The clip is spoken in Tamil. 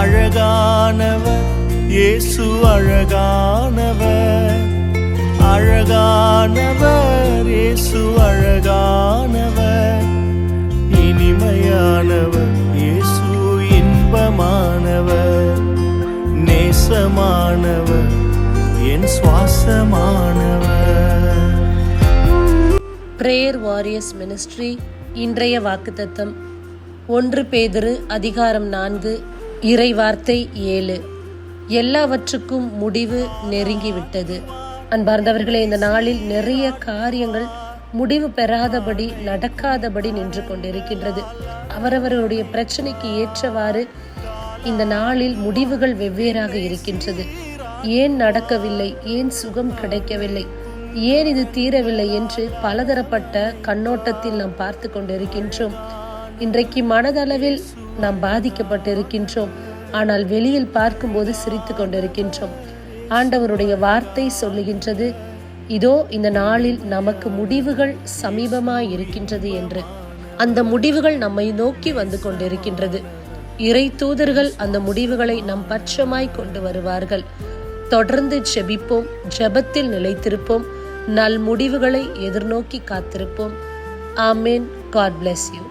அழகானவர் இயேசு அழகானவர். அழகானவர் இயேசு அழகானவர். இனிமையானவர் இயேசு இன்பமானவர். நேசமானவர் என் சுவாசமானவர். பிரேயர் வாரியர்ஸ் மினிஸ்ட்ரி இன்றைய வாக்குத்தத்தம். ஒன்று பேதுரு அதிகாரம் நான்கு. இறை வார்த்தை ஏழு. எல்லாவற்றுக்கும் முடிவு நெருங்கிவிட்டது. அன்பார்ந்தவர்களே இந்த நாளில் நிறைய காரியங்கள் முடிவு பெறாதபடி நடக்காதபடி நின்று கொண்டிருக்கின்றது. அவரவருடைய பிரச்சனைக்கு ஏற்றவாறு இந்த நாளில் முடிவுகள் வெவ்வேறாக இருக்கின்றது. ஏன் நடக்கவில்லை? ஏன் சுகம் கிடைக்கவில்லை? ஏன் இது தீரவில்லை என்று பலதரப்பட்ட கண்ணோட்டத்தில் நாம் பார்த்து கொண்டிருக்கின்றோம். இன்றைக்கு மனதளவில் நாம் பாதிக்கப்பட்டிருக்கின்றோம். ஆனால் வெளியில் பார்க்கும்போது சிரித்து கொண்டிருக்கின்றோம். ஆண்டவருடைய வார்த்தை சொல்லுகின்றது இதோ இந்த நாளில் நமக்கு முடிவுகள் சமீபமாய் இருக்கின்றது என்று. அந்த முடிவுகள் நம்மை நோக்கி வந்து கொண்டிருக்கின்றது. இறை தூதர்கள் அந்த முடிவுகளை நம் பட்சமாய் கொண்டு வருவார்கள். தொடர்ந்து ஜெபிப்போம் ஜெபத்தில் நிலைத்திருப்போம் நல் முடிவுகளை எதிர்நோக்கி காத்திருப்போம். ஆமேன். God bless you.